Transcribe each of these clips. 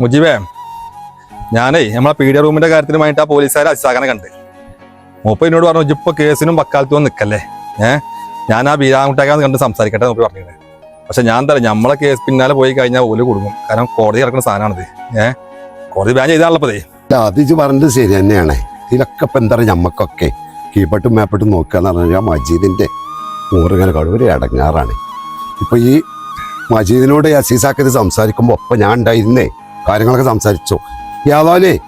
മുജീബേ ഞാനേ നമ്മളെ പീഡിയ റൂമിന്റെ കാര്യത്തിനുമായിട്ട് ആ പോലീസുകാരെ അച്ചാകനെ കണ്ട്. മൂപ്പ എന്നോട് പറഞ്ഞു ഇപ്പൊ കേസിനും വക്കാലത്തും നിൽക്കല്ലേ ഏഹ് ഞാൻ ആ ബീരാമുട്ടാക്കാന്ന് കണ്ട് സംസാരിക്കട്ടെ മൂപ്പ പറഞ്ഞത് പക്ഷെ ഞാൻ എന്താ നമ്മളെ കേസ് പിന്നാലെ പോയി കഴിഞ്ഞാൽ ഓൽ കൊടുക്കും കാരണം കോടതി കിടക്കുന്ന സാധനമാണിത്. ഏഹ് കോടതി ബാൻ ചെയ്താണല്ലപ്പതേ അത് ഇത് പറഞ്ഞത് ശരി തന്നെയാണ്. ഇതിലൊക്കെ ഇപ്പം എന്താ പറയുക നമുക്കൊക്കെ കീപ്പട്ടും മേപ്പട്ടും നോക്കുക എന്ന് പറഞ്ഞാൽ മജീദിന്റെ നൂറിങ്ങനെ കഴിവൊരു അടങ്ങാറാണ്. ഇപ്പൊ ഈ മജീദിനോട് അസീസാക്കി സംസാരിക്കുമ്പോൾ ഒപ്പം ഞാൻ ഉണ്ടായിരുന്നേ. കാര്യങ്ങളൊക്കെ സംസാരിച്ചു. യാതാലേ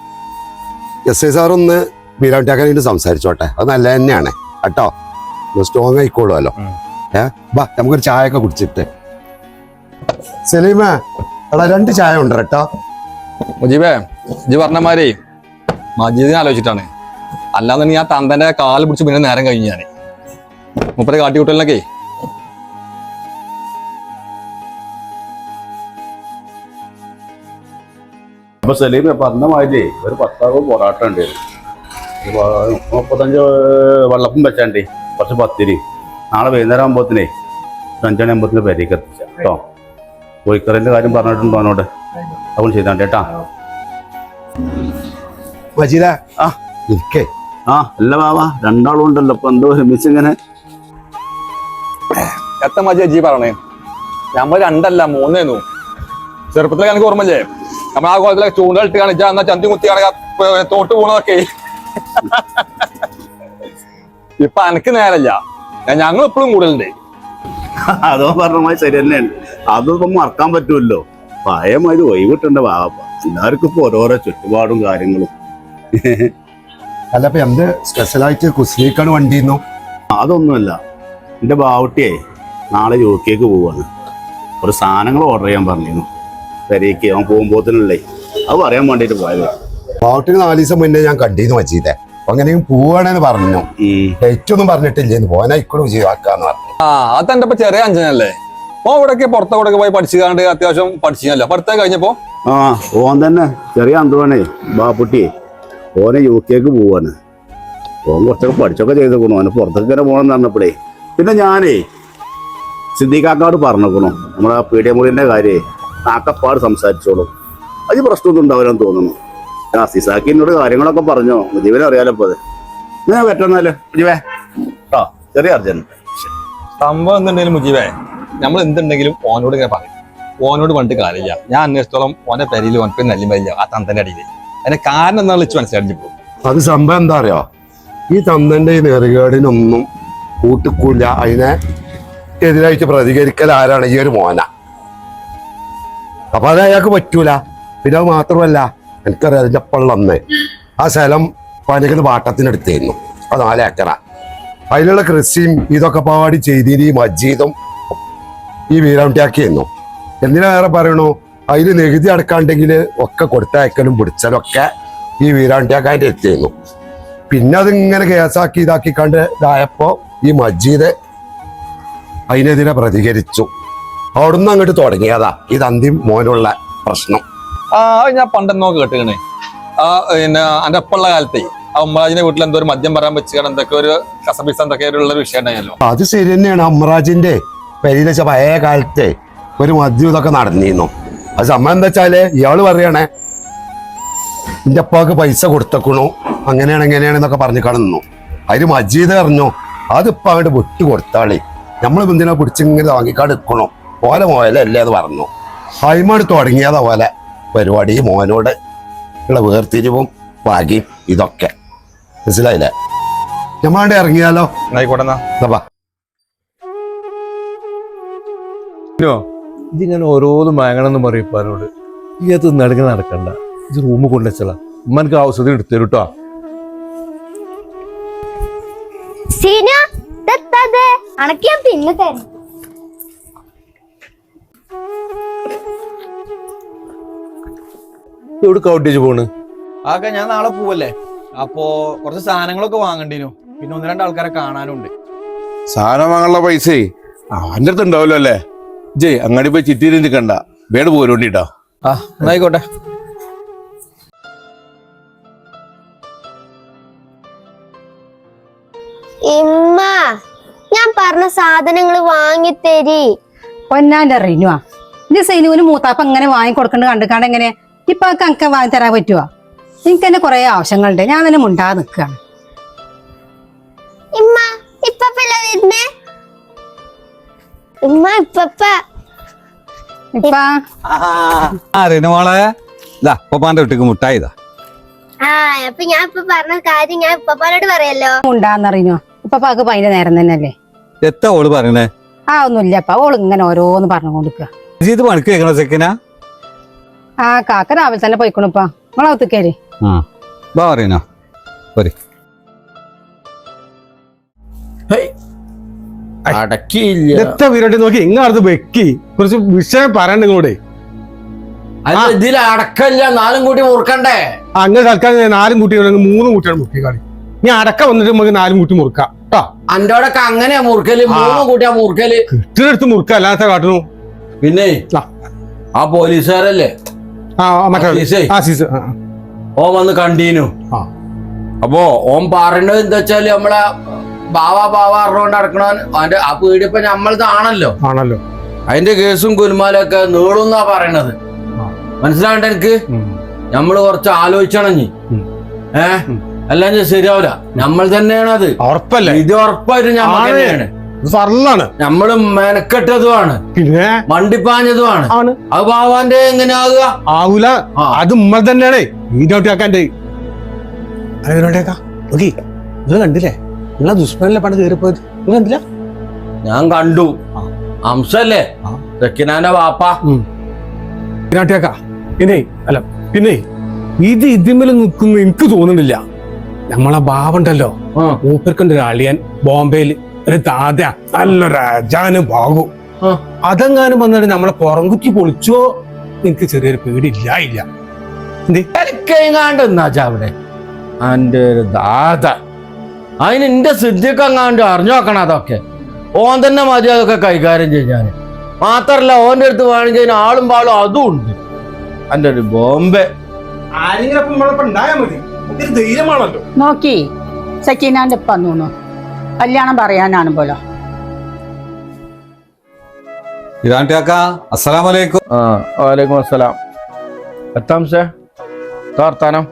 എസ് ഐ സാർ ഒന്ന് ബീരാണ്ടാക്കാനായിട്ട് സംസാരിച്ചോട്ടെ. അത് നല്ല തന്നെയാണ്. കേട്ടോ? സ്ട്രോങ് ആയിക്കോളുമല്ലോ. ഏ? ബാ നമുക്കൊരു ചായ ഒക്കെ കുടിച്ചിട്ട്. സലീമ എടാ രണ്ട് ചായ ഉണ്ട് കേട്ടോ. മുജീബേ ഇജ്ജ് മാതിരി മജീദിനെ ആലോചിച്ചിട്ടാണ്. അല്ലാന്നുണ്ടെങ്കിൽ ഞാൻ തന്തന്റെ കാൽ പിടിച്ച് പിന്നെ നേരം കഴിഞ്ഞു ഞാൻ മുപ്പരെ കാട്ടിക്കൂട്ടലിനൊക്കെ അപ്പൊ സലീം പറഞ്ഞ മാതിരി ഒരു പത്താറ് പൊറാട്ട ഉണ്ട്. മുപ്പത്തഞ്ച് വെള്ളപ്പം വെച്ചാണ്ടേ കുറച്ച് പത്തിരി. നാളെ വൈകുന്നേരം ആകുമ്പോത്തിനേ അഞ്ചണി ആകുമ്പോത്തിന് പേരേക്ക് എത്തിച്ച. കേട്ടോ കോഴിക്കറിന്റെ കാര്യം പറഞ്ഞിട്ടുണ്ടോ അവനോട്? അവൻ ചെയ്താണ്ട് കേട്ടാ. മജീദ ആ. ഇരിക്കേ. ആ അല്ല ബാബാ രണ്ടാളും ഉണ്ടല്ലോ. ഇപ്പൊ എന്തോ ഒരുമിച്ച് ഇങ്ങനെ എത്ര മജീജി പറഞ്ഞേ? നമ്മൾ രണ്ടല്ല മൂന്നേന്നു. ചെറുപ്പത്തിലൊക്കെ എനിക്ക് ഓർമ്മല്ലേ നമ്മൾ ആ കോലത്തിലെ ചൂണ്ടലിട്ട് കാണിച്ചാ എന്നാ ചന്തി കുത്തി കാണാൻ തോട്ട് പോണതൊക്കെ ഇപ്പൊ എനിക്ക് നേരല്ല ഞങ്ങൾ ഇപ്പോഴും കൂടുതലുണ്ട്. അതോ പറഞ്ഞ മാതിരി ശരി തന്നെയാണ് അതൊന്നും മറക്കാൻ പറ്റുമല്ലോ പഴയമായി ഒഴിവിട്ടുണ്ട് എല്ലാവർക്കും ഇപ്പൊ ഓരോരോ ചുറ്റുപാടും കാര്യങ്ങളും. അല്ല ഇപ്പൊ എന്ത് സ്പെഷ്യലായിട്ട് കുസ്ലിക്കാണ് വണ്ടി അതൊന്നുമല്ല. എന്റെ ബാവുട്ടിയെ നാളെ യു കെക്ക് പോവാണ്. ഒരു സാധനങ്ങൾ ഓർഡർ ചെയ്യാൻ പറഞ്ഞിരുന്നു. പെരേക്ക് അവൻ പോകുമ്പോത്തിനല്ലേ? അത് പറയാൻ വേണ്ടിയിട്ട് പോയത്. പാട്ടിന് നാല് ദിവസം മുന്നേ ഞാൻ കണ്ടിരുന്നു മജീദെ. അങ്ങനെയും പോവാണെന്ന് പറഞ്ഞു. ഏറ്റൊന്നും ഡേറ്റ് ഒന്നും പറഞ്ഞിട്ടില്ലേന്ന് പോകാനായിക്കോളും ചെയ്താക്കാന്ന് പറഞ്ഞു. ആ അത് എന്റെ ഇപ്പൊ ചെറിയ അഞ്ചനല്ലേ? ഓ ഇവിടേക്ക് പുറത്തോടൊക്കെ പോയി പഠിച്ചുകാണ്ട് അത്യാവശ്യം പഠിച്ചില്ല പഠിത്തം കഴിഞ്ഞപ്പോ ആ ഓൻ തന്നെ. ചെറിയ അന്തുവാണേ ബാപ്പുട്ടിയെ. ഓനെ യു കെക്ക് പോവാണ്. ഓൻ കുറച്ചൊക്കെ പഠിച്ചൊക്കെ ചെയ്തേക്കണു. ഓനെ പുറത്തേക്ക് ഇങ്ങനെ പോകണം പറഞ്ഞപ്പോഴേ. പിന്നെ ഞാനേ സിദ്ദീഖാക്കാട് പറഞ്ഞേക്കണു. നമ്മുടെ പീഡിയ മുറിന്റെ കാര്യേ. നാക്കപ്പാട് സംസാരിച്ചോളൂ. അത് പ്രശ്നമൊന്നും ഉണ്ടാവില്ലെന്ന് തോന്നുന്നു. ആ സിസാക്കി എന്നോട് കാര്യങ്ങളൊക്കെ പറഞ്ഞോ? മുജീബിനെ അറിയാലോ ഇപ്പൊ അത്. ഞാൻ പറ്റുന്നല്ലേ മുജീവേ ആ ചെറിയ അർജന്റ്. സംഭവം എന്തുണ്ടെങ്കിലും മുജീബേ നമ്മൾ എന്തുണ്ടെങ്കിലും ഓനോട് ഇങ്ങനെ പറയും. ഓനോട് പണ്ട് കാര്യമില്ല. ഞാൻ അന്വേഷിച്ചോളം ഓനെ പെരിയിൽ ഓനക്ക് നെല്ലിമരില്ല ആ തന്തന്റെ അടിയിൽ അതിന്റെ കാരണം എന്താണെന്ന് വെച്ച് മനസ്സിലാക്കി പോകും അത് സംഭവം എന്താ അറിയോ? ഈ തന്തന്റെ ഈ നെറുകേടിനൊന്നും കൂട്ടിക്കൂല. അതിനെ എതിരായിട്ട് പ്രതികരിക്കൽ ആരാണ് ഈ ഒരു മോന? അപ്പൊ അത് അയാൾക്ക് പറ്റൂല. പിന്നെ അത് മാത്രമല്ല എനിക്കറിയാം അതിന്റെ പള്ളന്ന് ആ സ്ഥലം പനിക്കുന്ന വാട്ടത്തിനെടുത്തായിരുന്നു. അത് നാലേക്കറ അതിലുള്ള കൃഷിയും ഇതൊക്കെ പാടി ചെയ്തിന് ഈ മജീദും ഈ വീരാണ്ടിയാക്കിയിരുന്നു എന്തിനാ വേറെ പറയണു? അതിൽ നികുതി അടക്കാണ്ടെങ്കിൽ ഒക്കെ കൊടുത്തയക്കലും പിടിച്ചാലും ഒക്കെ ഈ വീരാണ്ടിയാക്കാന്റെ എത്തിയിരുന്നു. പിന്നെ അതിങ്ങനെ കേസാക്കി ഇതാക്കി കണ്ട് ഇതായപ്പോ ഈ മജീദ് അതിനെതിരെ പ്രതികരിച്ചു. അവിടുന്ന് അങ്ങോട്ട് തുടങ്ങിയതാ ഇത് അന്തിം മോനുള്ള പ്രശ്നം. ആ അത് ഞാൻ പണ്ടെന്നോ കേട്ടിക്കണേ ആ പിന്നെ എന്റെ അപ്പുള്ള കാലത്തെ ആ ഉമ്മറാജിന്റെ വീട്ടിൽ എന്തോ ഒരു മദ്യം പറയാൻ വെച്ച് എന്തൊക്കെ ഒരു കസബിസ് എന്തൊക്കെ ഉള്ള വിഷയം ഉണ്ടായല്ലോ. അത് ശരി തന്നെയാണ്. അമ്രാജിന്റെ പെരിയിലെ പഴയ കാലത്തെ ഒരു മദ്യം ഇതൊക്കെ നടന്നിരുന്നു. അത് സംഭവം എന്താ വെച്ചാൽ ഇയാൾ പറയണേ എന്റെ അപ്പാക്ക് പൈസ കൊടുത്തക്കണു. അങ്ങനെയാണ് എങ്ങനെയാണെന്നൊക്കെ പറഞ്ഞു കടന്നു. അതിന് മജീദ് പറഞ്ഞു അതിപ്പോ അങ്ങോട്ട് വിട്ടു കൊടുത്താളി. നമ്മൾ എന്തിനാ പിടിച്ചിങ്ങനെ വാങ്ങിക്കാട് നിൽക്കണു ഓല മോലല്ലേ എന്ന് പറഞ്ഞു. ഹൈമാട് തുടങ്ങിയതാ പോലെ പരിപാടി. മോനോട് ഉള്ള വേർതിരിവും ഭാഗ്യം ഇതൊക്കെ. മനസ്സിലായില്ലേ? ഞമ്മളുടെ ഇറങ്ങിയാലോ? ആയിക്കോട്ടെ. ഇതിങ്ങനെ ഓരോന്നും വാങ്ങണമെന്ന് പറയും ഇപ്പാനോട് ഈ അത് നടക്കണ നടക്കണ്ട. ഇത് റൂമ് കൊണ്ടുവച്ചാ ഉമ്മനക്ക് ആവശ്യത്തിന് എടുത്തു കേട്ടോ അണക്ക് ഞാൻ പിന്നെ തരാം. എവിടെ കൗട്ടേജ് പോണ്? ആക്കെ ഞാൻ നാളെ പോവല്ലേ? അപ്പോ കുറച്ച് സാധനങ്ങളൊക്കെ വാങ്ങണ്ടിനു. പിന്നെ ഒന്ന് രണ്ട് ആൾക്കാരെ കാണാനുണ്ട്. സാധനം വാങ്ങാനുള്ള പൈസ? അവന്റെ അടുത്ത് ഉണ്ടാവല്ലോ അല്ലേ? ജയ് അങ്ങാടി പോയി ചിറ്റിയിൽ നിൽക്കണ്ട വേട് പോരോണ്ടിട്ടോ ആ എന്നായിക്കോട്ടെ ഇമ്മ ഞാൻ പറഞ്ഞ സാധനങ്ങൾ വാങ്ങി വാങ്ങിത്തരി. പൊന്നാന്റെ റിനുവാ. എന്റെ സൈനുവിന് മൂത്താപ്പ എങ്ങനെ വാങ്ങി കൊടുക്കണ്ട് കണ്ടുകാണ്ട് എങ്ങനെ ഇപ്പൊ അത് എനിക്ക് വാങ്ങി തരാൻ പറ്റുമോ എനിക്ക് തന്നെ കുറെ ആവശ്യങ്ങളുണ്ട്. ഞാൻ തന്നെ മുണ്ടാ നിൽക്കുകയാണ്. ഇമ്മ വരുന്നേ? ഇപ്പപ്പ. ഇപ്പ? ആ ഇതാ ഇതാ ആ അപ്പൊ ഞാൻ ഇപ്പൊ പറഞ്ഞ കാര്യം ഞാൻ പറയല്ലോ. മുണ്ടാന്നറിഞ്ഞോ? നേരം തന്നെയല്ലേ? എത്താ ഓൾ പറയണേ? ആ ഒന്നുമില്ല അപ്പ ഓൾ ഇങ്ങനെ ഓരോന്ന് പറഞ്ഞു ഇത് പണിക്ക് വെക്കണ ചെക്കനാ? ആ കാക്ക രാവിലെ തന്നെ പോയിക്കണിപ്പാ. നിങ്ങളകത്തേക്കേരി ആ വാ പറയണോ പോരെ. അടക്കിയില്ല. എത്ര വീരോട്ടി നോക്കി? വെക്കി. കുറച്ച് വിഷയം പറയണ്ട അല്ല ഇതിൽ അടക്കല്ല നാലും കൂടി മുറുക്കണ്ടേ? അങ്ങനെ തൽക്കാലം നാലും കൂട്ടി മൂന്നും കൂട്ടിയാണ് മുക്കി കളി. നീ അടക്ക വന്നിട്ട് നമുക്ക് നാലും കൂട്ടി മുറുക്കാം. കേട്ടോ അങ്ങനെയാ മുറുക്കൽ. മൂന്നും കൂട്ടിയാ മുറുക്കൽ. കിട്ടിയെടുത്ത് മുറുക്കാം. അല്ലാത്ത കാട്ടുന്നു പിന്നെ ആ. ആ പോലീസുകാരല്ലേ? ഓൻ വന്ന് കണ്ടീനു. അപ്പോ ഓം പറയണത് എന്താ വെച്ചാൽ നമ്മളെ ബാവ ബാവ അറിഞ്ഞോണ്ട് നടക്കണവൻ. അവന്റെ ആ പീഡിപ്പ നമ്മളതാണല്ലോ ആണല്ലോ. അതിന്റെ കേസും കുരുമാലൊക്കെ നീളുന്നാ പറയണത്. മനസ്സിലാണ്ട് മനസ്സിലാവണ്ട എനിക്ക്? നമ്മൾ നമ്മൾ കുറച്ച് ആലോചിക്കണം ഏഹ് അല്ലാതെ ശരിയാവില്ല നമ്മൾ തന്നെയാണ് അത് ഉറപ്പല്ലേ? ഇത് ഉറപ്പായിട്ട് ഞാൻ. തന്നെയാണ്. ഇത് നമ്മൾ നമ്മൾ മെനക്കെട്ടതുമാണ്. പിന്നെ? മണ്ടിപ്പാഞ്ഞതുമാണ്. ആണ്. അത് എങ്ങനെ എങ്ങനെയാകുക? ആവൂല. അത് ഉമ്മ തന്നെയാണേ. വീട്ടോട്ടിയാക്കാന്റെ അതിനോട്ടേക്കാ നോക്കി. നിങ്ങൾ കണ്ടില്ലേ? നിങ്ങളെ ദുഷ്മനല്ലേ പണ്ട് കയറിപ്പോയത്? നിങ്ങൾ കണ്ടില്ല? ഞാൻ കണ്ടു. അംശല്ലേ. തെക്കിനാന്റെ വാപ്പ. പിന്നെ അല്ല പിന്നെ ഇത് ഇതിമേൽ നിൽക്കുന്നു എനിക്ക് തോന്നുന്നില്ല. നമ്മളെ ബാവുണ്ടല്ലോ. മൂപ്പർക്കുണ്ട് ഒരു അളിയൻ ബോംബെയിൽ ഒരു താത നല്ലൊരു അജാനും ഭാഗവും ആ. അതെങ്ങാനും വന്നിട്ട് നമ്മളെ പുറംകുറ്റി പൊളിച്ചോ? എനിക്ക് ചെറിയൊരു പേടി ഇല്ല. ഇല്ല എങ്ങാണ്ട് എന്നാച്ചാ അവിടെ? എന്റെ ഒരു ദാത. അതിന് എന്റെ സിദ്ധിക്ക് അങ്ങാണ്ട് അറിഞ്ഞു നോക്കണം അതൊക്കെ. ഓൻ തന്നെ മതി അതൊക്കെ കൈകാര്യം ചെയ്യാൻ മാത്രല്ല ഓന്റെ അടുത്ത് വേണമെങ്കിൽ അതിന് ആളും പാളും അതും ഉണ്ട്. എന്റെ ഒരു ബോംബെ. ആരെങ്കിലും ഉണ്ടായാൽ മതി. ധൈര്യമാണല്ലോ. നോക്കി സക്കീനാന്റെ ഇപ്പം കല്യാണം പറയാനാണ് പോലോ. വാലേക്കും അസ്സലാം. എത്താം സേ? വർത്താനം?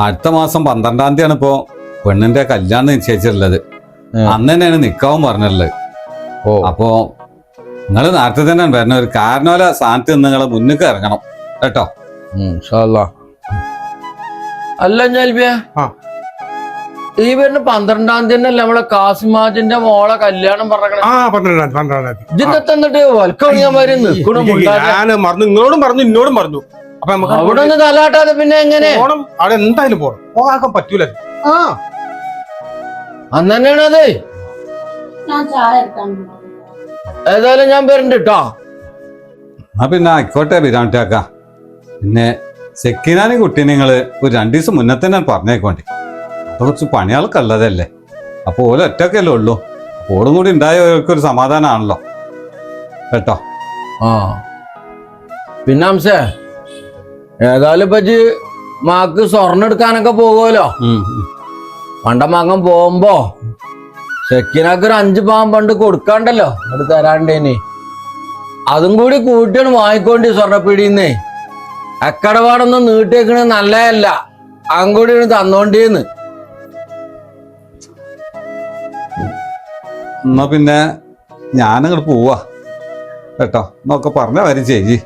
അടുത്ത മാസം പന്ത്രണ്ടാം തീയതിയാണ് ഇപ്പോ പെണ്ണിന്റെ കല്യാണം നിശ്ചയിച്ചിട്ടുള്ളത്. അന്ന് തന്നെയാണ് നിക്കാവും പറഞ്ഞിട്ടുള്ളത്. ഓ. അപ്പോ നിങ്ങൾ നേരത്തെ തന്നെ വരണ ഒരു കാരണവല സ്ഥാനത്ത് നിന്ന് നിങ്ങൾ മുന്നിക്ക് ഇറങ്ങണം. കേട്ടോ? ഇൻഷാ അല്ലാ. അല്ല ജൽബിയ ആ. ഈ വരുന്ന പന്ത്രണ്ടാം തീയതി അല്ലേ നമ്മളെ കാസിമാജിന്റെ മോളെ കല്യാണം പറഞ്ഞിട്ട് ആ പന്ത്രണ്ടാം തീയതി, പന്ത്രണ്ടാം തീയതി. ഇതിന്റെ തന്നിട്ട് വൽക്കണിയന്മാര് നിൽക്കണു മുണ്ടാതെ. ഞാൻ മറന്നു നിങ്ങളോടും പറഞ്ഞു ഇന്നോടും പറഞ്ഞു അപ്പൊ നമുക്ക് അവിടെ ഒന്ന് തലാട്ടാതെ പിന്നെ എങ്ങനെ? പോണം അവിടെ എന്തായാലും പോണം. പോകാൻ പറ്റൂല. ആ. അന്ന് തന്നെയാണ് അത്. ഞാൻ ഏതായാലും ഞാൻ വരുന്നുണ്ട് കേട്ടോ ആ പിന്നെ ആയിക്കോട്ടെ വിരാണ്ടിയാക്ക പിന്നെ സെക്കിനാനും കുട്ടീനെ നിങ്ങൾ ഒരു രണ്ടു ദിവസം മുന്നേ തന്നെ പറഞ്ഞേക്കോണ്ടേ. കുറച്ച് പണിയാൾക്കല്ലതല്ലേ? അപ്പോൾ അപ്പൊ ഓല ഒറ്റക്കല്ലേ ഉള്ളൂ ഓടും കൂടി ഉണ്ടായവർക്കൊരു സമാധാനമാണല്ലോ കേട്ടോ? ആ. പിന്നെ അംസേ ഏതായാലും പറ്റി മാക്ക് സ്വർണം എടുക്കാനൊക്കെ പോകുമല്ലോ. പണ്ട മാങ്ങൻ പോകുമ്പോ ചെക്കിനൊക്കെ ഒരു അഞ്ച് പാവം പണ്ട് കൊടുക്കാണ്ടല്ലോ അത് തരാണ്ടേനി. അതും കൂടി കൂട്ടിയാണ് വാങ്ങിക്കോണ്ടി സ്വർണപ്പീടിന്നേ അക്കടപാടൊന്നും നീട്ടിയേക്കണത് നല്ലതല്ല. കൂടി തന്നോണ്ടേന്ന് എന്നാ പിന്നെ ഞാനങ്ങോട്ട് പോവാ. കേട്ടോ? എന്നൊക്കെ പറഞ്ഞ കാര്യം ചേച്ചി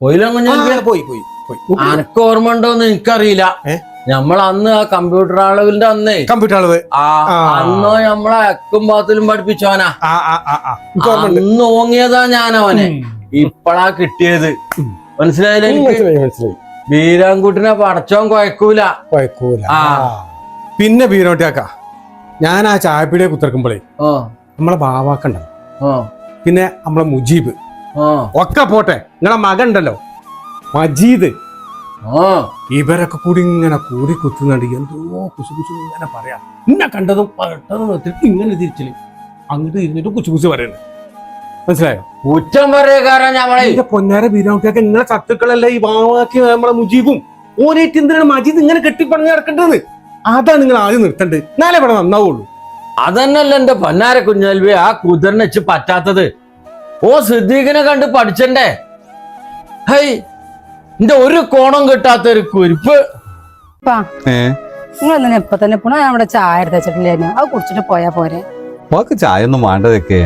പോയി പോയി അനക്ക് ഓർമ്മ ഉണ്ടോന്ന് എനിക്കറിയില്ല? നമ്മൾ അന്ന് ആ കമ്പ്യൂട്ടർ അളവിന്റെ അന്നേ. കമ്പ്യൂട്ടർ അളവ്. അന്നോ നമ്മളെ അക്കും പാത്തിലും പഠിപ്പിച്ചോനാ ആ ആ ആ ആ. എനിക്ക് അന്ന് ഓങ്ങിയതാ ഞാനവനെ. ഇപ്പളാ കിട്ടിയത്. മനസ്സിലായില്ല എനിക്ക്? ബീരാൻകുട്ടിനെ പടച്ചോൻ കുഴക്കൂല കുഴക്കൂല ആ. പിന്നെ ബീനോട്ടിയാക്ക. ഞാൻ ആ ചായപ്പീടിയെ കുത്തിറക്കുമ്പോഴേ നമ്മളെ ബാവാക്കണ്ട. പിന്നെ നമ്മളെ മുജീബ്. ഒക്കെ പോട്ടെ. നിങ്ങളെ മകൻ ഉണ്ടല്ലോ മജീദ് ഇവരൊക്കെ കൂടി ഇങ്ങനെ കൂടി കുത്തുന്നുണ്ട്. എന്തോ കുശു കുശു ഇങ്ങനെ പറയാം. ഇന്നെ കണ്ടതും പെട്ടെന്ന് നിർത്തിട്ട് ഇങ്ങനെ തിരിച്ചിൽ. അങ്ങോട്ട് ഇരുന്നിട്ട് കുച്ചു കുസു പറയുന്നത് മനസ്സിലായോ? കുറ്റം പറയുക പൊന്നാര ബീരാട്ടിയൊക്കെ നിങ്ങളെ ശത്രുക്കളല്ലേ ഈ ബാവാക്കി നമ്മളെ മുജീബും? ഓരേറ്റ് എന്തിനാണ് മജീദ് ഇങ്ങനെ കെട്ടിപ്പണഞ്ഞ് നടക്കേണ്ടത്? അതാണ് നിങ്ങൾ ആദ്യം നിർത്തേണ്ടത്. എന്നാലേ ഇവിടെ നന്നാവുള്ളൂ. അതന്നല്ല എന്റെ പൊന്നാര കുഞ്ഞാൽവി ആ കുതിരനെ വെച്ച് പറ്റാത്തത്. ഓ സിദ്ദീഖിനെ കണ്ട് പഠിച്ചണ്ടേ? ഹൈ എന്റെ ഒരു കോണം കിട്ടാത്ത ഒരു കുരിപ്പ്. നിങ്ങൾ ഇപ്പൊ തന്നെ പോണ നമ്മുടെ ചായ എടുത്ത് വെച്ചിട്ടില്ലേനു അത് കുടിച്ചിട്ട് പോയാ പോരെ. ഉപ്പാക്ക് ചായ ഒന്നും വേണ്ടതൊക്കെ.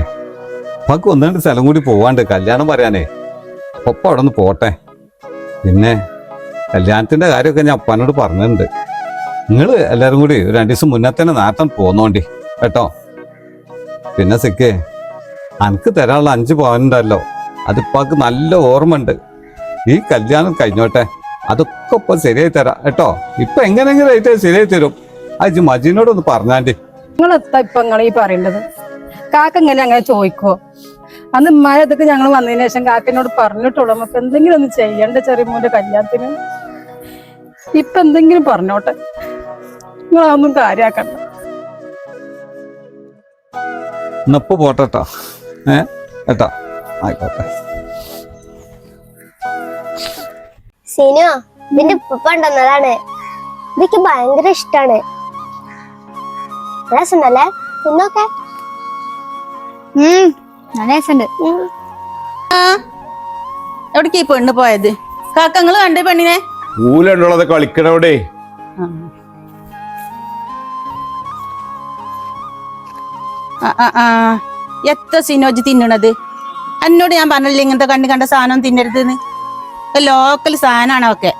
മക്ക് ഒന്ന് രണ്ട് സ്ഥലം കൂടി പോവാണ്ട് കല്യാണം പറയാനേ. ഒപ്പം അവിടെ നിന്ന് പോട്ടെ. പിന്നെ കല്യാണത്തിന്റെ കാര്യമൊക്കെ ഞാൻ അപ്പാനോട് പറഞ്ഞിട്ടുണ്ട്. നിങ്ങൾ എല്ലാവരും കൂടി ഒരു രണ്ടു ദിവസം മുന്നേ തന്നെ നാട്ടം പോന്നോണ്ടി കേട്ടോ? പിന്നെ സിക്കേ അനക്ക് തരാനുള്ള അഞ്ച് പവനുണ്ടല്ലോ അതിപ്പാക്ക് നല്ല ഓർമ്മ ഉണ്ട് ഈ കല്യാണം കഴിഞ്ഞോട്ടെ അതൊക്കെ ഇപ്പൊ ശരിയായി തരാം കേട്ടോ? ഇപ്പൊ എങ്ങനെങ്കിലും ആയിട്ട് ശരിയായി തരും. അജ് മജീനോടൊന്ന് പറഞ്ഞാണ്ടി. നിങ്ങൾ എത്താ ഇപ്പൊ നിങ്ങൾ ഈ പറയേണ്ടത്? കാക്ക എങ്ങനെ അങ്ങനെ ചോദിക്കോ അന്ന് ഉമ്മാരെ ഇതൊക്കെ ഞങ്ങൾ വന്നതിന് ശേഷം കാക്കനോട് പറഞ്ഞിട്ടുള്ളൂ നമുക്ക് എന്തെങ്കിലും ഒന്ന് ചെയ്യണ്ട ചെറിയ മോന്റെ കല്യാണത്തിന്? ഇപ്പൊ എന്തെങ്കിലും പറഞ്ഞോട്ടെ. നിങ്ങൾ അതൊന്നും കാര്യാക്കണ്ട. നപ്പ് പോട്ടെട്ടാ. ഏ കേട്ടോ ആയിക്കോട്ടെ. സീനോ ഇതിന്റെ ഉപ്പ ഉണ്ടെന്നതാണ്. ഇതൊക്കെ ഭയങ്കര ഇഷ്ടാണ്. രസമുണ്ടല്ലേ? തിന്നോക്കെ. നല്ല രസമുണ്ട്. എവിടേക്ക് ഈ പെണ്ണ് പോയത്? കാക്കങ്ങൾ കണ്ടേ പെണ്ണിനെ? ഊലുള്ളത് കളിക്കണവിടെ എത്ര സിനോജ് തിന്നണത്? എന്നോട് ഞാൻ പറഞ്ഞില്ലേ ഇങ്ങനത്തെ കണ്ണ് കണ്ട സാധനം തിന്നരുതെന്ന്. ലോക്കൽ സാധനമാണ് ഒക്കെ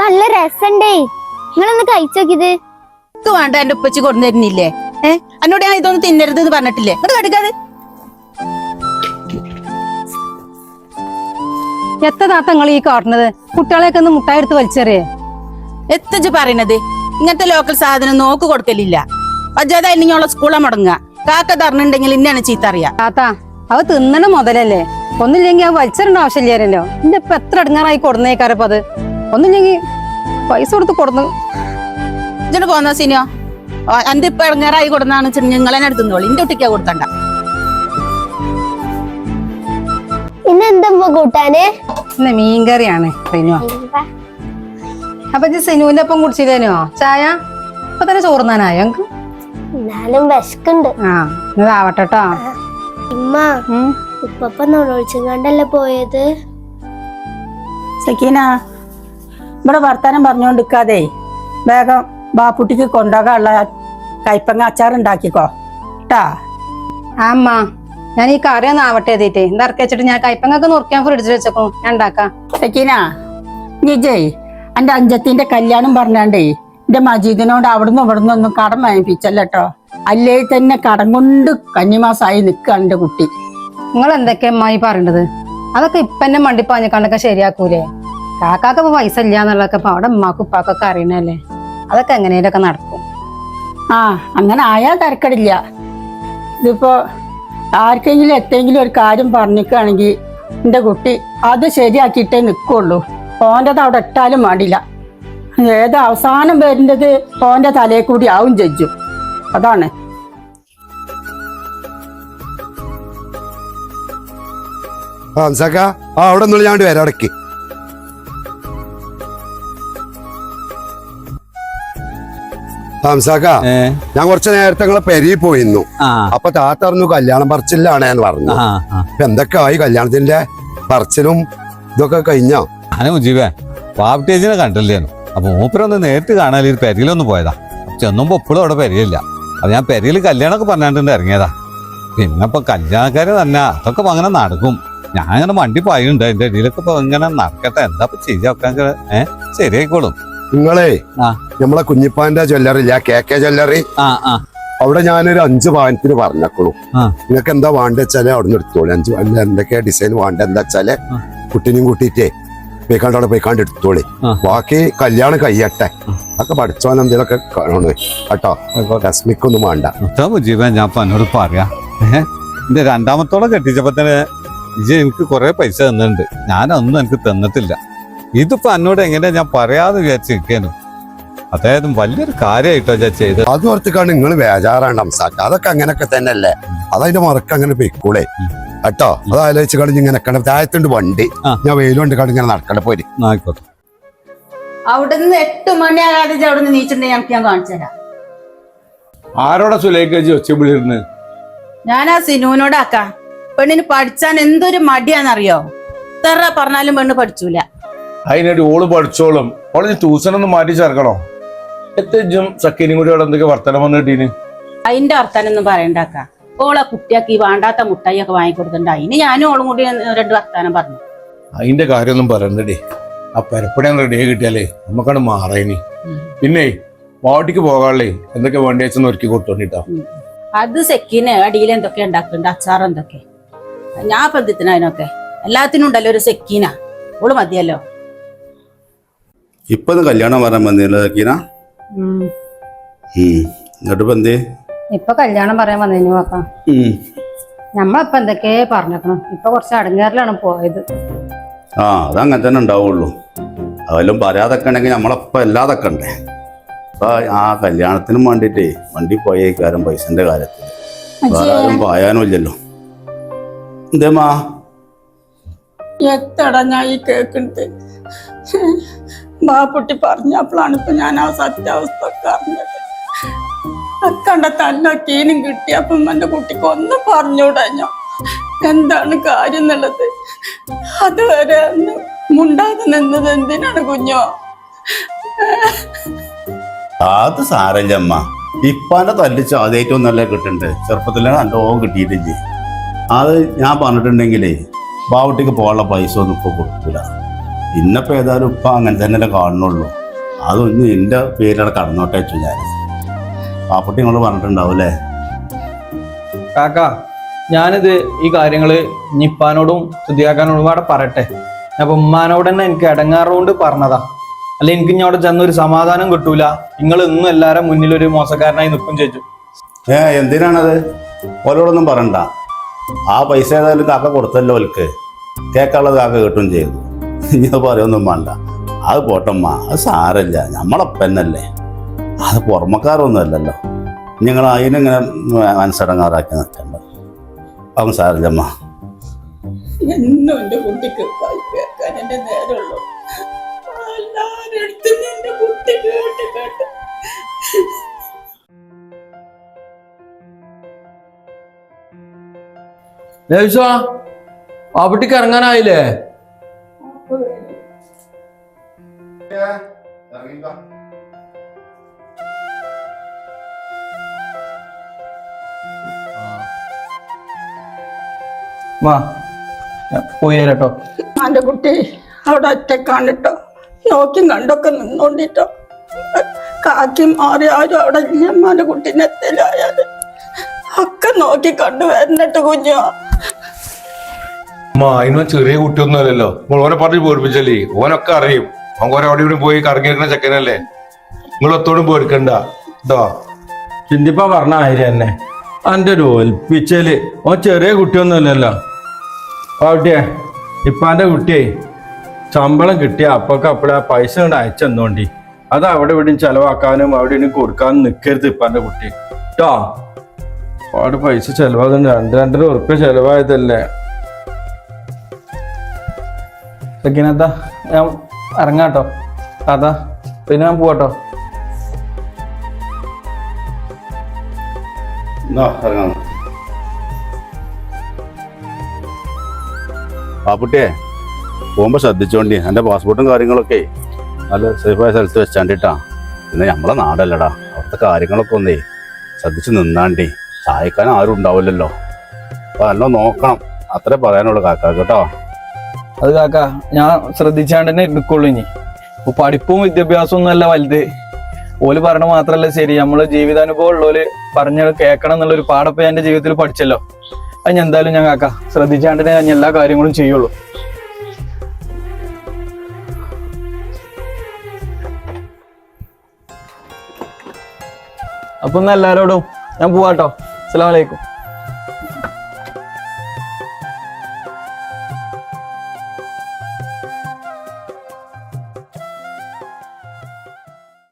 നല്ല രസണ്ടേ. നിങ്ങളൊന്ന് കഴിച്ചോക്കിത്. എനിക്ക് വേണ്ട എന്റെ ഉപ്പച്ചി കൊണ്ടു തരുന്നില്ലേ ഏ? എന്നോട് ഞാൻ ഇതൊന്നും തിന്നരുത് എന്ന് പറഞ്ഞിട്ടില്ലേ? അത് കടുക്കാത്. എത്ര താത്ത നിങ്ങൾ ഈ കാട്ടണത് കുട്ടികളെയൊക്കെ ഒന്ന് മുട്ടായെടുത്ത് വലിച്ചെറിയേ. എത്തച്ച് പറയണത്? ഇങ്ങനത്തെ ലോക്കൽ സാധനം നോക്ക് കൊടുക്കലില്ല. അജാത ഇനിയുള്ള സ്കൂളെ മുടങ്ങുക. കാക്ക തറഞ്ഞിട്ടുണ്ടെങ്കിൽ ഇന്നാണ് ചീത്ത അറിയാം. താത്താ അവ തിന്നണ മുതലല്ലേ? ഒന്നില്ലെങ്കിൽ അത് വലിച്ചിടേണ്ട ആവശ്യമില്ലായിരുന്നല്ലോ എന്റെ ഇപ്പൊ എത്ര ഇടങ്ങാറായി കൊടുന്നേക്കാരപ്പ അത്? ഒന്നില്ലെങ്കിൽ പൈസ കൊടുത്ത് കൊടുന്നു. ഇജോട് പോന്നോ സിനിയോ? എന്റെ ഇപ്പൊ ഇടങ്ങാറായി കൊടുന്നാണ് നിങ്ങളെ എടുത്തുന്നോളി ഇന്റെ കുട്ടിക്കാ കൊടുത്തണ്ട. ഇന്നെന്താ കൂട്ടാന്? ഇന്ന് മീൻകറിയാണ് അപ്പൊ സിനുവിന്റെ ഒപ്പം കുടിച്ചില്ലേനോ? ചായ? ഇപ്പൊ തന്നെ ചോറുന്നാനായോ ഞങ്ങക്ക് എന്നാലും വിശക്കുണ്ട്. ആ ഇതാവട്ടെ കേട്ടോ ഉമ്മ ഉപ്പപ്പ നൊഴിച്ചുകൊണ്ടല്ലേ പോയത്? സക്കീന ഇവിടെ വർത്താനം പറഞ്ഞുകൊണ്ടിരിക്കാതെ വേഗം ബാപ്പുട്ടിക്ക് കൊണ്ടുപോകാനുള്ള കൈപ്പങ്ങ അച്ചാർ ഉണ്ടാക്കിക്കോ. ട്ടാ. ആമ്മ അമ്മ ഞാൻ ഈ കറി ഒന്ന് ആവട്ടെ എഴുതിട്ടേ എന്താ ഇറക്കി വെച്ചിട്ട് ഞാൻ കൈപ്പങ്ങൊക്കെ നുറുക്കാൻ ഫ്രിഡ്ജിൽ വെച്ചേക്കോ ഞാൻ ഉണ്ടാക്കാം. സക്കീന നിജയ് എന്റെ അഞ്ചത്തിന്റെ കല്യാണം പറഞ്ഞാണ്ടേ എന്റെ മജീദിനോട് അവിടുന്ന് ഇവിടുന്ന് ഒന്നും കടം വാങ്ങിപ്പിച്ചല്ലോ അല്ലേ തന്നെ കടം കൊണ്ട് കന്നിമാസമായി നിൽക്കുകയാണ് എന്റെ കുട്ടി. നിങ്ങൾ എന്തൊക്കെ അമ്മായി പറയണ്ടത്? അതൊക്കെ ഇപ്പൊ എന്നെ മണ്ടിപ്പാഞ്ഞക്കാണ്ടൊക്കെ ശരിയാക്കൂലേ? കാക്കാക്ക് ഇപ്പൊ പൈസ ഇല്ല എന്നുള്ളതൊക്കെ ഇപ്പൊ അവിടെ ഉമ്മാക്കും ഉപ്പാക്കൊക്കെ അറിയണല്ലേ അതൊക്കെ എങ്ങനെയൊക്കെ നടക്കും. ആ അങ്ങനെ ആയാൽ തരക്കടില്ല. ഇതിപ്പോ ആർക്കെങ്കിലും എത്തെങ്കിലും ഒരു കാര്യം പറഞ്ഞിക്കുകയാണെങ്കിൽ എന്റെ കുട്ടി അത് ശരിയാക്കിയിട്ടേ നിൽക്കുള്ളൂ ഓന്റെത് അവിടെ ഇട്ടാലും പാടില്ല ഏത് അവസാനം വരുന്നത്? ഓന്റെ തലയിൽ കൂടി ആവും ജഡ്ജും. അതാണ്. ആ ആ അവിടെ നിന്നുള്ള ഞാൻ വരാം ഇടയ്ക്ക്. ഹംസാക്ക ഞാൻ കുറച്ച് നേരത്തെ നിങ്ങളെ പെരി പോയിരുന്നു അപ്പൊ താത്ത പറഞ്ഞു കല്യാണം പറച്ചിലാണ് എന്ന് പറഞ്ഞു. എന്തൊക്കെ ആയി കല്യാണത്തിന്റെ പറച്ചിലും ഇതൊക്കെ കഴിഞ്ഞോ? മുജീബേ പാപ്റ്റേജിനെ കണ്ടില്ലേനു? അപ്പൊ മൂപ്പരൊന്ന് നേരിട്ട് കാണാൻ ഒരു പെരയിലൊന്ന് പോയതാ. ചെന്നുമ്പോ എപ്പോഴും അവിടെ പെരയില്ല. അത് ഞാൻ പെരയിൽ കല്യാണമൊക്കെ പറഞ്ഞാണ്ട് ഇറങ്ങിയതാ. പിന്നെ ഇപ്പൊ കല്യാണക്കാര് തന്നെ അതൊക്കെ അങ്ങനെ നടക്കും. ഞാൻ അങ്ങനെ വണ്ടി പായുണ്ട് എന്റെ ഇടയിലൊക്കെ ഇപ്പൊ ഇങ്ങനെ നടക്കട്ടെ. എന്താ ഇപ്പൊ ചെയ്യാൻ ഏഹ് ശരിയായിക്കോളും. നിങ്ങളെ. നമ്മളെ കുഞ്ഞിപ്പാന്റെ ജ്വല്ലറില്ല കെ കെ ജ്വല്ലറി? ആ ആ. അവിടെ ഞാനൊരു അഞ്ച് പാനത്തിന് പറഞ്ഞേക്കുള്ളൂ. ആ. നിങ്ങൾക്ക് എന്താ വേണ്ട വെച്ചാൽ അവിടെ നിന്ന് എടുത്തോളൂ. അഞ്ച് എന്തൊക്കെയാ ഡിസൈൻ വേണ്ട? എന്താ വെച്ചാൽ കുട്ടിനെയും കൂട്ടിയിട്ടേ. പോയിക്കാണ്ട് അവിടെ പോയിക്കാണ്ട് എടുത്തോളി. ബാക്കി കല്യാണം കഴിയട്ടെ. അതൊക്കെ പഠിച്ചോൻ എന്തെങ്കിലുമൊക്കെ കാണണേ. കേട്ടോ? രശ്മിക്കൊന്നും വേണ്ട. ജീവൻ ഞാൻ പന്നോട് എന്നോട് പറയാ. എന്റെ രണ്ടാമത്തോളം കെട്ടിച്ചപ്പോ തന്നെ ഇജ് എനിക്ക് കുറെ പൈസ തന്നിട്ടുണ്ട്. ഞാനൊന്നും എനിക്ക് തന്നിട്ടില്ല. ഇതിപ്പോ എന്നോട് എങ്ങനെയാ ഞാൻ പറയാതെ വിചാരിച്ചിരിക്കുന്നു അതായത് വലിയൊരു കാര്യമായിട്ടോ ഞാൻ ചെയ്തത്. അത് ഓർത്തിക്കാണ് നിങ്ങൾ ബേജാറാണ് സംസാരിക്കുക അതൊക്കെ അങ്ങനെയൊക്കെ തന്നെയല്ലേ? അതതിന്റെ മറക്കങ്ങനെ പൊയ്ക്കൂടെ. കേട്ടോ? അത് ആലോചിച്ച് കളഞ്ഞ് ഇങ്ങനെ താഴത്തുണ്ട് വണ്ടി. ഞാൻ വെയിലുണ്ട് കളിഞ്ഞ് ഇങ്ങനെ നടക്കണ്ട പോരി. ആയിക്കോട്ടെ. അവിടുന്ന് എട്ട് മണിയാകാതെ അവിടുന്ന് നീച്ചിട്ടുണ്ടെങ്കിൽ ഞങ്ങൾക്ക് ഞാൻ കാണിച്ചു തരാം. ആരോടെ ഒച്ച ഒച്ചവിളിരുന്ന് ഞാൻ ആ സിനുവിനോടാക്കാ. പെണ്ണിന് പഠിച്ചാൻ എന്തൊരു മടിയാന്നറിയോ? തെറ പറഞ്ഞാലും പെണ്ണ് പഠിച്ചൂല. അതിനൊരു ഓൾ പഠിച്ചോളും. ഓൾ ട്യൂഷൻ ഒന്ന് മാറ്റി ചേർക്കണോ? എത്തും സക്കീനും കൂടി അവിടെ എന്തൊക്കെ വർത്തനം വന്നിട്ടീന്? കിട്ടീന് അതിന്റെ ഒന്നും പറയണ്ടാക്ക. ഓളെ കുട്ടിയാക്കി വേണ്ടാത്ത മുട്ടായി ഒക്കെ വാങ്ങിക്കൊടുത്തിട്ടുണ്ട്. അതിന് ഞാനും ഓളും കൂടി രണ്ട് വർത്താനം പറഞ്ഞു. അതിന്റെ കാര്യമൊന്നും പറയണ്ടേ ആ പരപ്പട റെഡിയായി കിട്ടിയാലേ നമുക്കാണ് മാറേനി. പിന്നെ വാട്ടിക്ക് പോകാളേ എന്തൊക്കെ വേണ്ടി വെച്ചെന്ന് ഒരുക്കി കൊടുത്തോണ്ടിട്ടോ. അത് സെക്കിന് അടിയിൽ എന്തൊക്കെ ഉണ്ടാക്കുന്നുണ്ട് അച്ചാർ എന്തൊക്കെ? ഞാൻ എന്തിനാ അതിനൊക്കെ? എല്ലാത്തിനും ഉണ്ടല്ലോ ഒരു സെക്കീന. ഓൾ മതിയല്ലോ. ഇപ്പൊ കല്യാണം വരാൻ വന്നില്ല സെക്കീന? എന്നിട്ട് ഇപ്പൊ എന്തേ? ഇപ്പൊ കല്യാണം പറയാൻ വന്നു അപ്പ നമ്മളിപ്പൊ എന്തൊക്കെ പറഞ്ഞേക്കണം? ഇപ്പൊ കുറച്ച് അടങ്ങേറിലാണ് പോയത്. ആ അത് അങ്ങനെ തന്നെ ഉണ്ടാവുള്ളൂ. അതെല്ലാം പറയാതൊക്കെ ഉണ്ടെങ്കിൽ നമ്മളപ്പം എല്ലാതൊക്കെ ഉണ്ടേ അപ്പൊ ആ കല്യാണത്തിനും വേണ്ടിട്ടേ വണ്ടി പോയേക്കാരും പൈസന്റെ കാര്യത്തിൽ. വേറെ ആരും പായാനും ഇല്ലല്ലോ എന്തേമാ എത്തടാ ഞാൻ ഈ കേൾക്കുന്നത് ബാപ്പുട്ടി പറഞ്ഞപ്പോഴാണ് ഇപ്പൊ ഞാൻ ആ സത്യാവസ്ഥ അറിഞ്ഞത് അക്കണ്ട കിട്ടി. കിട്ടിയപ്പം എന്റെ കുട്ടിക്ക് ഒന്നും പറഞ്ഞുടഞ്ഞോ എന്താണ് കാര്യം എന്നുള്ളത്? അതുവരെ മുണ്ടാതെ നിന്നത് എന്തിനാണ് കുഞ്ഞോ? അത് സാരല്ല അമ്മ. ഇപ്പാന്റെ തല്ലിച്ച് നല്ല കിട്ടുന്നുണ്ട് ചെറുപ്പത്തിലാണ് നല്ലോണം കിട്ടിയിട്ടില്ലേ? അത് ഞാൻ പറഞ്ഞിട്ടുണ്ടെങ്കിലേ ബാവട്ടിക്ക് പോകാനുള്ള പൈസ ഒന്നും ഇപ്പൊ കൊടുക്കില്ല ഇന്നപ്പോ ഏതായാലും ഇപ്പൊ അങ്ങനെ തന്നെ കാണുന്നുള്ളൂ. അതൊന്നും എന്റെ പേരിലാണ് കടന്നോട്ടെ വെച്ചു ഞാൻ. ബാപ്പുട്ടി നിങ്ങൾ പറഞ്ഞിട്ടുണ്ടാവും അല്ലേ കാക്ക ഞാനിത് ഈ കാര്യങ്ങൾ ഞിപ്പാനോടും ശുദ്ധിയാക്കാനോടും കൂടെ പറയട്ടെ. അപ്പൊ ഉമ്മാനോട് തന്നെ എനിക്ക് ഇടങ്ങാറുകൊണ്ട് പറഞ്ഞതാ. അല്ലെ എനിക്ക് ഇനി അവിടെ ചെന്നൊരു സമാധാനം കിട്ടൂല. നിങ്ങൾ ഇന്നും എല്ലാരും മുന്നിൽ ഒരു മോശക്കാരനായി നിൽക്കും ചേച്ചു. ഏ എന്തിനാണത്? ഓരോടൊന്നും പറയണ്ട. ആ പൈസ ഏതായാലും കാക്ക കൊടുത്തല്ലോ ഓൽക്ക്. കേക്കാളത് കാക്ക കിട്ടും ചെയ്തു. ഇനി അത് പറയൊന്നും വേണ്ട. അത് പോട്ടമ്മ അത് സാരല്ല നമ്മളപ്പന്നല്ലേ അത് പുറമക്കാരൊന്നും അല്ലല്ലോ നിങ്ങൾ അതിനെങ്ങനെ മനസ്സടങ്ങാറാക്കി നിൽക്കണ്ട അവൻ സാരല്ലമ്മ. എന്നും എന്റെ കുട്ടിക്ക് കേൾക്കാൻ എന്റെ നേരമുള്ളൂ. എല്ലാവരുടെ അടുത്തും എന്റെ കുട്ടി കേട്ട് കേട്ട്. ലേശോ അവിടേക്ക് ഇറങ്ങാനായില്ലേ? വാ ഞാൻ പോയി തരാട്ടോ എന്റെ കുട്ടി അവിടെ ഒറ്റക്കാണിട്ടോ നോക്കി കണ്ടൊക്കെ നിന്നോണ്ടിട്ടോ. കാക്കി മാറി ആരും അവിടെ ഇല്ല. എന്റെ കുട്ടീനെ എത്തലായാൽ ഒക്കെ നോക്കി കണ്ടു വരുന്നിട്ട് കുഞ്ഞോ. അതിന് ചെറിയ കുട്ടിയൊന്നും അല്ലല്ലോ. ഓനെ പറഞ്ഞ് പേടിപ്പിച്ചല്ലേ? ഓനൊക്കെ അറിയും. അവൻ കുറെ അവിടെ ഇവിടെ പോയി കറങ്ങിയിരിക്കുന്ന ചെക്കനല്ലേ? നിങ്ങൾ ഒത്തോടും പേടിക്കണ്ട. കേട്ടോ ചിന്തിപ്പ പറഞ്ഞ ആയിരം തന്നെ. അന്റെ ഒരു ഒൽപ്പിച്ചൽ. ഓ ചെറിയ കുട്ടിയൊന്നുമല്ലല്ലോ ഓട്ടിയെ ഇപ്പാന്റെ കുട്ടിയെ ശമ്പളം കിട്ടിയ അപ്പൊക്കെ അപ്പോഴെ ആ പൈസ കൊണ്ട് അയച്ചെന്നോണ്ടി അത് അവിടെ ഇവിടെയും ചെലവാക്കാനും അവിടെ ഇനി കൊടുക്കാനും നിൽക്കരുത് ഇപ്പാന്റെ കുട്ടി കേട്ടോ ഒരുപാട് പൈസ ചെലവാകുന്നുണ്ട് രണ്ട് രണ്ടര ഉറുപ്പ്യ ചെലവായതല്ലേ. സക്കീനത്ത ഞാൻ ഇറങ്ങാട്ടോ. അതാ പിന്നെ ഞാൻ പോവാട്ടോ. എന്നാ ഇറങ്ങാം. പാപ്പുട്ടിയെ പോകുമ്പോൾ ശ്രദ്ധിച്ചോണ്ടി. എന്റെ പാസ്പോർട്ടും കാര്യങ്ങളൊക്കെ നല്ല സേഫായ സ്ഥലത്ത് വെച്ചാണ്ടിട്ടാ. പിന്നെ നമ്മളെ നാടല്ലടാ. അവിടുത്തെ കാര്യങ്ങളൊക്കെ ഒന്നേ ശ്രദ്ധിച്ച് നിന്നാണ്ടി. സഹായിക്കാൻ ആരും ഉണ്ടാവില്ലല്ലോ. അപ്പൊ അല്ല നോക്കണം. അത്രേ പറയാനുള്ളൂ കാക്ക കേട്ടോ. അത് കാക്ക ഞാൻ ശ്രദ്ധിച്ചാണ്ട് തന്നെ എടുക്കുള്ളൂ ഇനി. ഇപ്പൊ പഠിപ്പും വിദ്യാഭ്യാസവും ഒന്നും അല്ല വലുത്. ഓൽ പറഞ്ഞ മാത്രല്ല ശരി. നമ്മൾ ജീവിതാനുഭവം ഉള്ളോൽ പറഞ്ഞ കേൾക്കണം എന്നുള്ളൊരു പാടപ്പം എന്റെ ജീവിതത്തിൽ പഠിച്ചല്ലോ. അത് ഞാൻ എന്തായാലും ഞാൻ കാക്ക. ശ്രദ്ധിച്ചാണ്ട് ഞാൻ എല്ലാ കാര്യങ്ങളും ചെയ്യുള്ളൂ. അപ്പൊ എല്ലാരോടും ഞാൻ പോവാട്ടോ. അസ്സലാമലൈക്കും